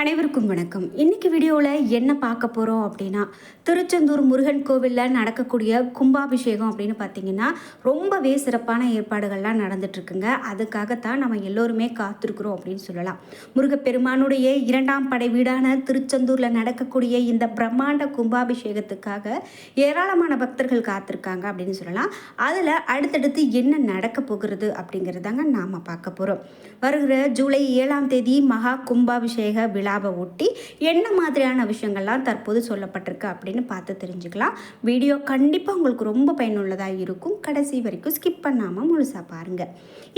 அனைவருக்கும் வணக்கம். இன்னைக்கு வீடியோவில் என்ன பார்க்க போகிறோம் அப்படின்னா திருச்செந்தூர் முருகன் கோவிலில் நடக்கக்கூடிய கும்பாபிஷேகம் அப்படின்னு பார்த்தீங்கன்னா ரொம்பவே சிறப்பான ஏற்பாடுகள்லாம் நடந்துட்டுருக்குங்க. அதுக்காகத்தான் நம்ம எல்லோருமே காத்திருக்கிறோம் அப்படின்னு சொல்லலாம். முருகப்பெருமானுடைய இரண்டாம் படை வீடான திருச்செந்தூரில் நடக்கக்கூடிய இந்த பிரம்மாண்ட கும்பாபிஷேகத்துக்காக ஏராளமான பக்தர்கள் காத்திருக்காங்க அப்படின்னு சொல்லலாம். அதில் அடுத்தடுத்து என்ன நடக்க போகிறது அப்படிங்கிறதாங்க நாம் பார்க்க போகிறோம் வருகிற ஜூலை ஏழாம் தேதி மகா கும்பாபிஷேக விழாவை ஒட்டி என்ன மாதிரியான விஷயங்கள்லாம் தற்போது சொல்லப்பட்டிருக்கு அப்படின்னு பார்த்து தெரிஞ்சுக்கலாம். வீடியோ கண்டிப்பாக உங்களுக்கு ரொம்ப பயனுள்ளதாக இருக்கும். கடைசி வரைக்கும் ஸ்கிப் பண்ணாமல் முழுசாக பாருங்கள்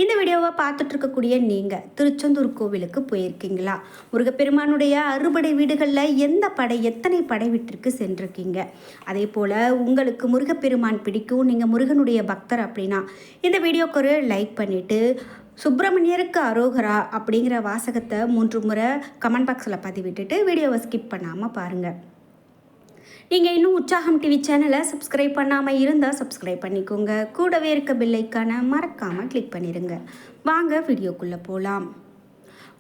இந்த வீடியோவை பார்த்துட்டு இருக்கக்கூடிய நீங்கள் திருச்செந்தூர் கோவிலுக்கு போயிருக்கீங்களா? முருகப்பெருமானுடைய அறுபடை வீடுகளில் எந்த படை எத்தனை படை வீட்டிற்கு சென்றிருக்கீங்க? அதே போல் உங்களுக்கு முருகப்பெருமான் பிடிக்கும். நீங்கள் முருகனுடைய பக்தர் அப்படின்னா இந்த வீடியோக்கு ஒரு லைக் பண்ணிவிட்டு சுப்பிரமணியருக்கு அரோகரா அப்படிங்கிற வாசகத்தை மூன்று முறை கமெண்ட் பாக்ஸில் பதிவிட்டுட்டு வீடியோவை ஸ்கிப் பண்ணாமல் பாருங்கள் நீங்கள் இன்னும் உற்சாகம் டிவி சேனலை சப்ஸ்கிரைப் பண்ணாமல் இருந்தால் சப்ஸ்கிரைப் பண்ணிக்கோங்க. கூடவே இருக்க பில்லைக்கான மறக்காமல் கிளிக் பண்ணிடுங்க வாங்க வீடியோக்குள்ளே போகலாம்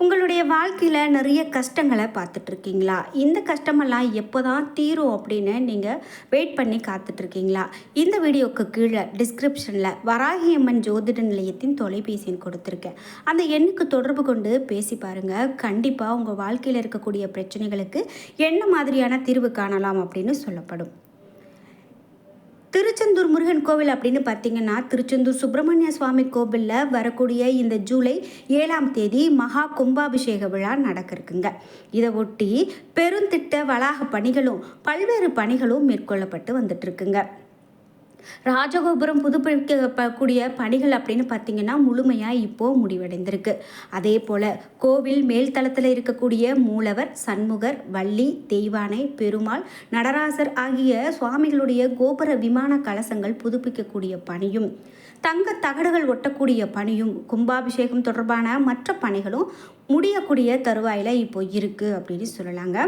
உங்களுடைய வாழ்க்கையில் நிறைய கஷ்டங்களை பார்த்துட்ருக்கீங்களா? இந்த கஷ்டமெல்லாம் எப்போ தான் தீரும் அப்படின்னு நீங்கள் வெயிட் பண்ணி காத்துட்ருக்கீங்களா? இந்த வீடியோக்கு கீழே டிஸ்கிரிப்ஷனில் வராகியம்மன் ஜோதிட நிலையத்தின் தொலைபேசி எண் கொடுத்துருக்கேன். அந்த எண்ணுக்கு தொடர்பு கொண்டு பேசி பாருங்கள் கண்டிப்பாக உங்கள் வாழ்க்கையில் இருக்கக்கூடிய பிரச்சனைகளுக்கு என்ன மாதிரியான தீர்வு காணலாம் அப்படின்னு சொல்லப்படும். திருச்செந்தூர் முருகன் கோவில் அப்படின்னு பார்த்தீங்கன்னா திருச்செந்தூர் சுப்பிரமணிய சுவாமி கோவிலில் வரக்கூடிய இந்த ஜூலை ஏழாம் தேதி மகா கும்பாபிஷேக விழா நடக்க இருக்குங்க இதை ஒட்டி பெருந்திட்ட வளாக பணிகளும் பல்வேறு பணிகளும் மேற்கொள்ளப்பட்டு வந்துட்டு இருக்குங்க. ராஜகோபுரம் புதுப்பிக்கக்கூடிய பணிகள் அப்படின்னு பார்த்தீங்கன்னா முழுமையாக இப்போது முடிவடைந்திருக்கு. அதே போல் கோவில் மேல்தளத்தில் இருக்கக்கூடிய மூலவர் சண்முகர் வள்ளி தெய்வானை பெருமாள் நடராசர் ஆகிய சுவாமிகளுடைய கோபுர விமான கலசங்கள் புதுப்பிக்கக்கூடிய பணியும் தங்க தகடுகள் ஒட்டக்கூடிய பணியும் கும்பாபிஷேகம் தொடர்பான மற்ற பணிகளும் முடியக்கூடிய தருவாயில் இப்போ இருக்குது அப்படின்னு சொல்லலாங்க.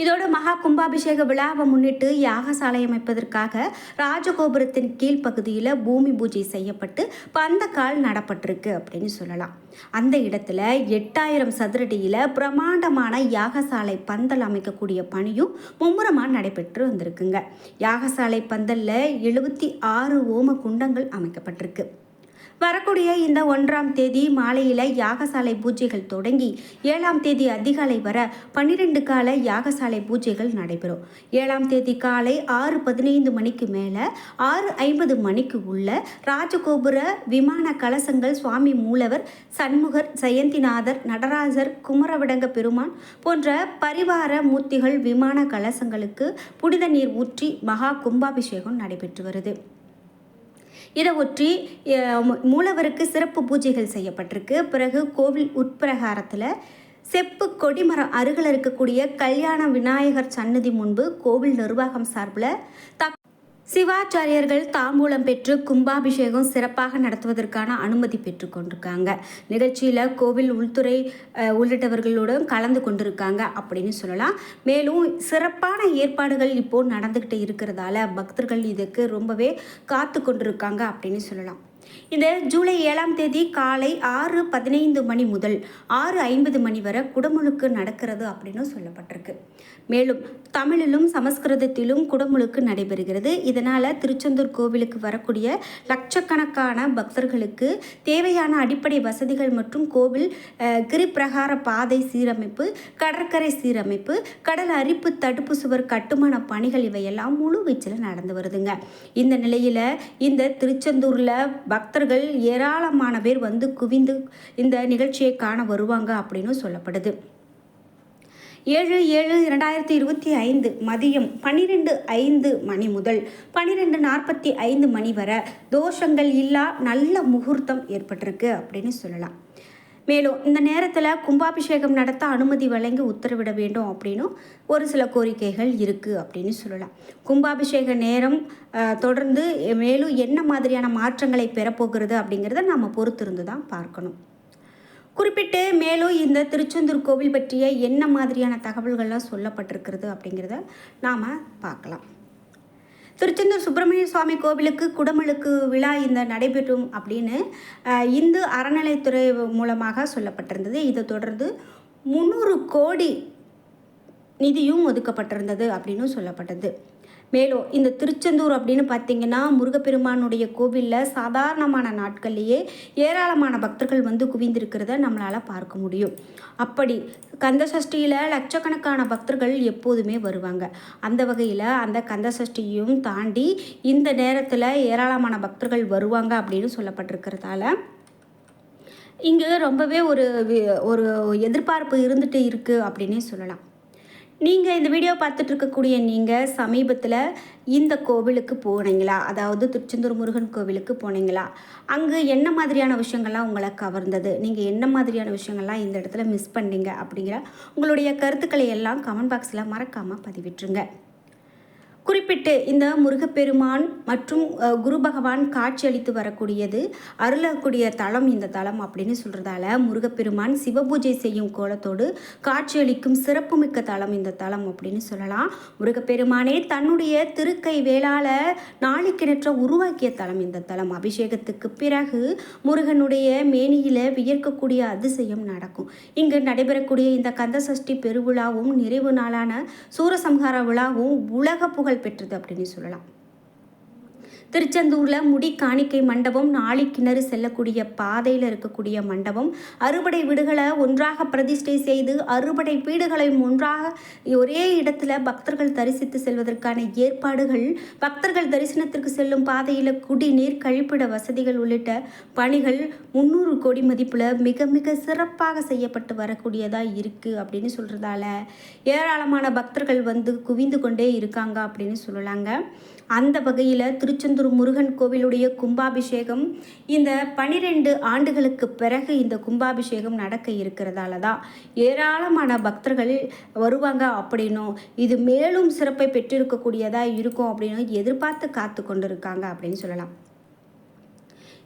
இதோடு மகா கும்பாபிஷேக விழாவை முன்னிட்டு யாகசாலை அமைப்பதற்காக ராஜகோபுரத்தின் கீழ்ப்பகுதியில் பூமி பூஜை செய்யப்பட்டு பந்தக்கால் நடப்பட்டிருக்கு அப்படின்னு சொல்லலாம். அந்த இடத்துல எட்டாயிரம் சதுரடியில் பிரமாண்டமான யாகசாலை பந்தல் அமைக்கக்கூடிய பணியும் மும்முரமாக நடைபெற்று வந்திருக்குங்க. யாகசாலை பந்தலில் எழுபத்தி ஆறு ஓம குண்டங்கள் அமைக்கப்பட்டிருக்கு. வரக்கூடிய இந்த ஒன்றாம் தேதி மாலையில் யாகசாலை பூஜைகள் தொடங்கி ஏழாம் தேதி அதிகாலை வர பன்னிரெண்டு கால யாகசாலை பூஜைகள் நடைபெறும். ஏழாம் தேதி காலை ஆறு பதினைந்து மணிக்கு மேலே ஆறு ஐம்பது மணிக்கு உள்ள ராஜகோபுர விமான கலசங்கள் சுவாமி மூலவர் சண்முகர் ஜெயந்திநாதர் நடராஜர் குமரவிடங்க பெருமான் போன்ற பரிவார மூர்த்திகள் விமான கலசங்களுக்கு புனித நீர் ஊற்றி மகா கும்பாபிஷேகம் நடைபெற்று வருது. இதை ஒற்றி மூலவருக்கு சிறப்பு பூஜைகள் செய்யப்பட்டிருக்கு. பிறகு கோவில் உட்பிரகாரத்தில் செப்பு கொடிமரம் அருகில் இருக்கக்கூடிய கல்யாண விநாயகர் சன்னதி முன்பு கோவில் நிர்வாகம் சார்பில் த சிவாச்சாரியர்கள் தாம்பூலம் பெற்று கும்பாபிஷேகம் சிறப்பாக நடத்துவதற்கான அனுமதி பெற்றுக்கொண்டிருக்காங்க நிகழ்ச்சியில் கோவில் உள்துறை உள்ளிட்டவர்களோடும் கலந்து கொண்டிருக்காங்க அப்படின்னு சொல்லலாம். மேலும் சிறப்பான ஏற்பாடுகள் இப்போது நடந்துக்கிட்டு இருக்கிறதால பக்தர்கள் இதுக்கு ரொம்பவே காத்து கொண்டிருக்காங்க அப்படின்னு சொல்லலாம். இந்த ஜூலை ஏழாம் தேதி காலை ஆறு பதினைந்து மணி முதல் ஆறு ஐம்பது மணி வரை குடமுழுக்கு நடக்கிறது அப்படின்னு சொல்லப்பட்டிருக்கு. மேலும் தமிழிலும் சமஸ்கிருதத்திலும் குடமுழுக்கு நடைபெறுகிறது. இதனால் திருச்செந்தூர் கோவிலுக்கு வரக்கூடிய லட்சக்கணக்கான பக்தர்களுக்கு தேவையான அடிப்படை வசதிகள் மற்றும் கோவில் கிரிப்பிரகார பாதை சீரமைப்பு கடற்கரை சீரமைப்பு கடல் அரிப்பு தடுப்பு சுவர் கட்டுமான பணிகள் இவையெல்லாம் முழு வீச்சில் நடந்து வருதுங்க. இந்த நிலையில் இந்த திருச்செந்தூரில் பக்தர்கள் ஏராளமான பேர் வந்து குவிந்து இந்த நிகழ்ச்சியை காண வருவாங்க அப்படின்னு சொல்லப்படுது. ஏழு ஏழு இரண்டாயிரத்தி இருபத்தி ஐந்து மதியம் பன்னிரெண்டு ஐந்து மணி முதல் பன்னிரெண்டு நாற்பத்தி ஐந்து மணி வரை தோஷங்கள் இல்லா நல்ல முகூர்த்தம் ஏற்பட்டிருக்கு அப்படின்னு சொல்லலாம். மேலும் இந்த நேரத்தில் கும்பாபிஷேகம் நடத்த அனுமதி வழங்கி உத்தரவிட வேண்டும் அப்படின்னும் ஒரு சில கோரிக்கைகள் இருக்குது அப்படின்னு சொல்லலாம். கும்பாபிஷேக நேரம் தொடர்ந்து மேலும் என்ன மாதிரியான மாற்றங்களை பெறப்போகிறது அப்படிங்கிறத நம்ம பொறுத்திருந்து தான் பார்க்கணும். குறிப்பிட்டு மேலும் இந்த திருச்செந்தூர் கோவில் பற்றிய என்ன மாதிரியான தகவல்கள்லாம் சொல்லப்பட்டிருக்கிறது அப்படிங்கிறத நாம் பார்க்கலாம். திருச்செந்தூர் சுப்பிரமணிய சுவாமி கோவிலுக்கு குடமுழுக்கு விழா இந்த நடைபெறும் அப்படின்னு இந்து அறநிலைத்துறை மூலமாக சொல்லப்பட்டிருந்தது. இதை தொடர்ந்து முந்நூறு கோடி நிதியும் ஒதுக்கப்பட்டிருந்தது அப்படின்னு சொல்லப்பட்டது. மேலும் இந்த திருச்செந்தூர் அப்படின்னு பார்த்தீங்கன்னா முருகப்பெருமானுடைய கோவிலில் சாதாரணமான நாட்கள்லேயே ஏராளமான பக்தர்கள் வந்து குவிந்திருக்கிறத நம்மளால் பார்க்க முடியும். அப்படி கந்த சஷ்டியில் லட்சக்கணக்கான பக்தர்கள் எப்போதுமே வருவாங்க. அந்த வகையில் அந்த கந்த சஷ்டியும் தாண்டி இந்த நேரத்தில் ஏராளமான பக்தர்கள் வருவாங்க அப்படின்னு சொல்லப்பட்டிருக்கிறதால இங்கே ரொம்பவே ஒரு ஒரு எதிர்பார்ப்பு இருந்துகிட்டு இருக்குது அப்படின்னே சொல்லலாம். நீங்கள் இந்த வீடியோ பார்த்துட்டு இருக்கக்கூடிய நீங்கள் சமீபத்தில் இந்த கோவிலுக்கு போனீங்களா? அதாவது திருச்செந்தூர் முருகன் கோவிலுக்கு போனீங்களா? அங்கே என்ன மாதிரியான விஷயங்கள்லாம் உங்களை கவர்ந்தது? நீங்கள் என்ன மாதிரியான விஷயங்கள்லாம் இந்த இடத்துல மிஸ் பண்ணீங்க அப்படிங்கிற உங்களுடைய கருத்துக்களை எல்லாம் கமெண்ட் பாக்ஸில் மறக்காமல் பதிவிட்டுருங்க. குறிப்பிட்டு இந்த முருகப்பெருமான் மற்றும் குரு பகவான் காட்சி அளித்து வரக்கூடியது அருளக்கூடிய தலம் இந்த தலம் அப்படின்னு சொல்கிறதால முருகப்பெருமான் சிவபூஜை செய்யும் கோலத்தோடு காட்சியளிக்கும் சிறப்புமிக்க தலம் இந்த தலம் அப்படின்னு சொல்லலாம். முருகப்பெருமானே தன்னுடைய திருக்கை வேளால நாளிக்கிணற்ற உருவாக்கிய தலம் இந்த தலம். அபிஷேகத்துக்கு பிறகு முருகனுடைய மேனியில் வியர்க்கக்கூடிய அதிசயம் நடக்கும். இங்கு நடைபெறக்கூடிய இந்த கந்தசஷ்டி பெருவிழாவும் நிறைவு நாளான சூரசம்ஹார விழாவும் உலக புகழ் புகழ் பெற்றது அப்படின்னு சொல்லலாம். திருச்செந்தூரில் முடி காணிக்கை மண்டபம் நாளி கிணறு செல்லக்கூடிய பாதையில் இருக்கக்கூடிய மண்டபம். அறுபடை வீடுகளை ஒன்றாக பிரதிஷ்டை செய்து அறுபடை வீடுகளையும் ஒன்றாக ஒரே இடத்துல பக்தர்கள் தரிசித்து செல்வதற்கான ஏற்பாடுகள் பக்தர்கள் தரிசனத்திற்கு செல்லும் பாதையில் குடிநீர் கழிப்பிட வசதிகள் உள்ளிட்ட பணிகள் முந்நூறு கோடி மதிப்பில் மிக மிக சிறப்பாக செய்யப்பட்டு வரக்கூடியதாக இருக்குது அப்படின்னு சொல்கிறதால ஏராளமான பக்தர்கள் வந்து குவிந்து கொண்டே இருக்காங்க அப்படின்னு சொல்லலாங்க. அந்த வகையில் திருச்செந்தூர் முருகன் கோவிலுடைய கும்பாபிஷேகம் இந்த பனிரெண்டு ஆண்டுகளுக்கு பிறகு இந்த கும்பாபிஷேகம் நடக்க இருக்கிறதால தான் ஏராளமான பக்தர்கள் வருவாங்க அப்படின்னும். இது மேலும் சிறப்பை பெற்றிருக்கக்கூடியதாக இருக்கும் அப்படின்னு எதிர்பார்த்து காத்து கொண்டு இருக்காங்க அப்படின்னு சொல்லலாம்.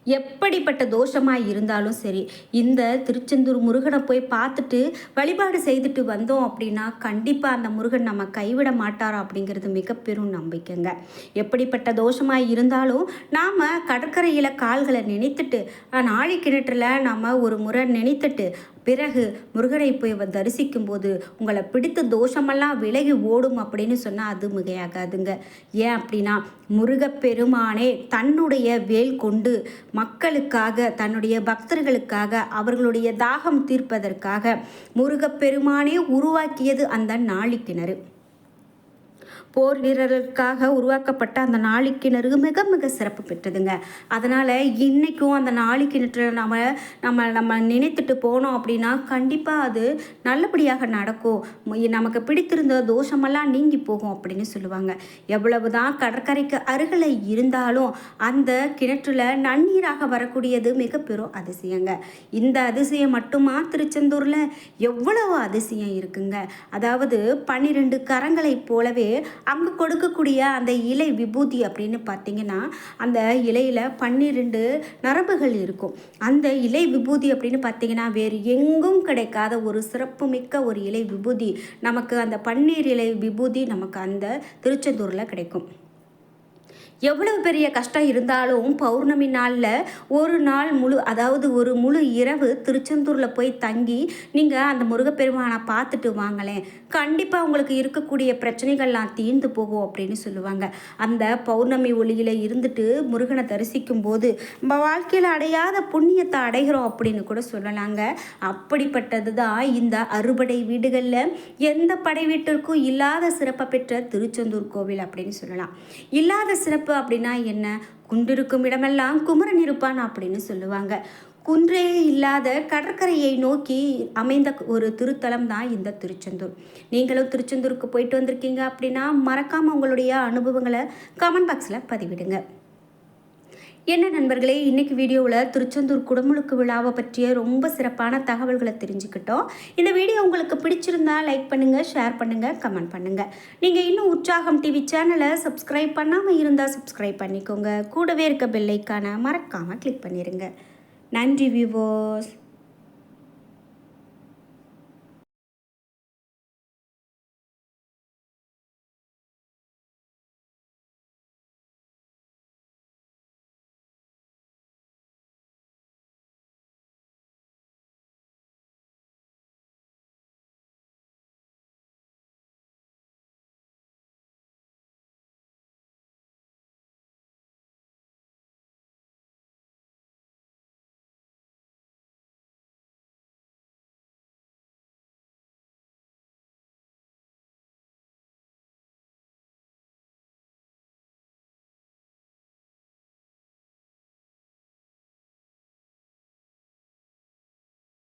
எப்படிப்பட்ட தோஷமாக இருந்தாலும் சரி இந்த திருச்செந்தூர் முருகனை போய் பார்த்துட்டு வழிபாடு செய்துட்டு வந்தோம் அப்படின்னா கண்டிப்பாக அந்த முருகன் நம்ம கைவிட மாட்டாரோ அப்படிங்கிறது மிக பெரும் நம்பிக்கைங்க. எப்படிப்பட்ட தோஷமாக இருந்தாலும் நாம் கடற்கரையில் கால்களை நினைத்துட்டு நாளை கிணற்றில் நம்ம ஒரு முறை நினைத்துட்டு பிறகு முருகனை போய் தரிசிக்கும் போது உங்களை பிடித்த தோஷமெல்லாம் விலகி ஓடும் அப்படின்னு சொன்னால் அது மிகையாகாதுங்க. ஏன் அப்படின்னா முருகப்பெருமானே தன்னுடைய வேல் கொண்டு மக்களுக்காக தன்னுடைய பக்தர்களுக்காக அவர்களுடைய தாகம் தீர்ப்பதற்காக முருகப்பெருமானே உருவாக்கியது அந்த நாளிக்கிணறு. போர் வீரர்களுக்காக உருவாக்கப்பட்ட அந்த நாளிக்கிணறு மிக மிக சிறப்பு பெற்றதுங்க. அதனால் இன்றைக்கும் அந்த நாளிக்கிணற்றை நம்ம நம்ம நம்ம நினைத்துட்டு போனோம் அப்படின்னா கண்டிப்பாக அது நல்லபடியாக நடக்கும். நமக்கு பிடித்திருந்த தோஷமெல்லாம் நீங்கி போகும் அப்படின்னு சொல்லுவாங்க. எவ்வளவு தான் கடற்கரைக்கு அருகில் இருந்தாலும் அந்த கிணற்றுல நன்னீராக வரக்கூடியது மிக பெரும் அதிசயங்க. இந்த அதிசயம் மட்டுமா? திருச்செந்தூரில் எவ்வளவு அதிசயம் இருக்குங்க. அதாவது பன்னிரெண்டு கரங்களைப் போலவே அங்கே கொடுக்கக்கூடிய அந்த இலை விபூதி அப்படின்னு பார்த்தீங்கன்னா அந்த இலையில் பன்னிரெண்டு நரம்புகள் இருக்கும். அந்த இலை விபூதி அப்படின்னு பார்த்தீங்கன்னா வேறு எங்கும் கிடைக்காத ஒரு சிறப்புமிக்க ஒரு இலை விபூதி. நமக்கு அந்த பன்னீர் இலை விபூதி நமக்கு அந்த திருச்செந்தூரில் கிடைக்கும். எவ்வளவு பெரிய கஷ்டம் இருந்தாலும் பௌர்ணமி நாளில் ஒரு நாள் முழு அதாவது ஒரு முழு இரவு திருச்செந்தூரில் போய் தங்கி நீங்கள் அந்த முருகப்பெருமானை பார்த்துட்டு வாங்களேன். கண்டிப்பாக உங்களுக்கு இருக்கக்கூடிய பிரச்சனைகள்லாம் தீர்ந்து போகும் அப்படின்னு சொல்லுவாங்க. அந்த பௌர்ணமி ஒளியில் இருந்துட்டு முருகனை தரிசிக்கும் போது நம்ம வாழ்க்கையில் அடையாத புண்ணியத்தை அடைகிறோம் அப்படின்னு கூட சொல்லலாங்க. அப்படிப்பட்டது தான் இந்த அறுபடை வீடுகளில் எந்த படை வீட்டிற்கும் இல்லாத சிறப்பை பெற்ற திருச்செந்தூர் கோவில் அப்படின்னு சொல்லலாம். இல்லாத சிறப்பு அப்படின்னா என்ன? குண்டிருக்கும் இடமெல்லாம் குமரன் இருப்பான் அப்படின்னு சொல்லுவாங்க. குன்றே இல்லாத கடற்கரையை நோக்கி அமைந்த ஒரு திருத்தலம் தான் இந்த திருச்செந்தூர். நீங்களும் திருச்செந்தூருக்கு போயிட்டு வந்திருக்கீங்க அப்படின்னா மறக்காமல் உங்களுடைய அனுபவங்களை கமெண்ட் பாக்ஸில் பதிவிடுங்க. என்ன நண்பர்களே இன்றைக்கி வீடியோவில் திருச்செந்தூர் குடமுழுக்கு விழாவை பற்றிய ரொம்ப சிறப்பான தகவல்களை தெரிஞ்சுக்கிட்டோம். இந்த வீடியோ உங்களுக்கு பிடிச்சிருந்தா லைக் பண்ணுங்கள் ஷேர் பண்ணுங்கள் கமெண்ட் பண்ணுங்கள் நீங்கள் இன்னும் உற்சாகம் டிவி சேனலை சப்ஸ்கிரைப் பண்ணாமல் இருந்தால் சப்ஸ்கிரைப் பண்ணிக்கோங்க. கூடவே இருக்க பெல்லைக்கான மறக்காமல் கிளிக் பண்ணிடுங்க நன்றி வியூவர்ஸ்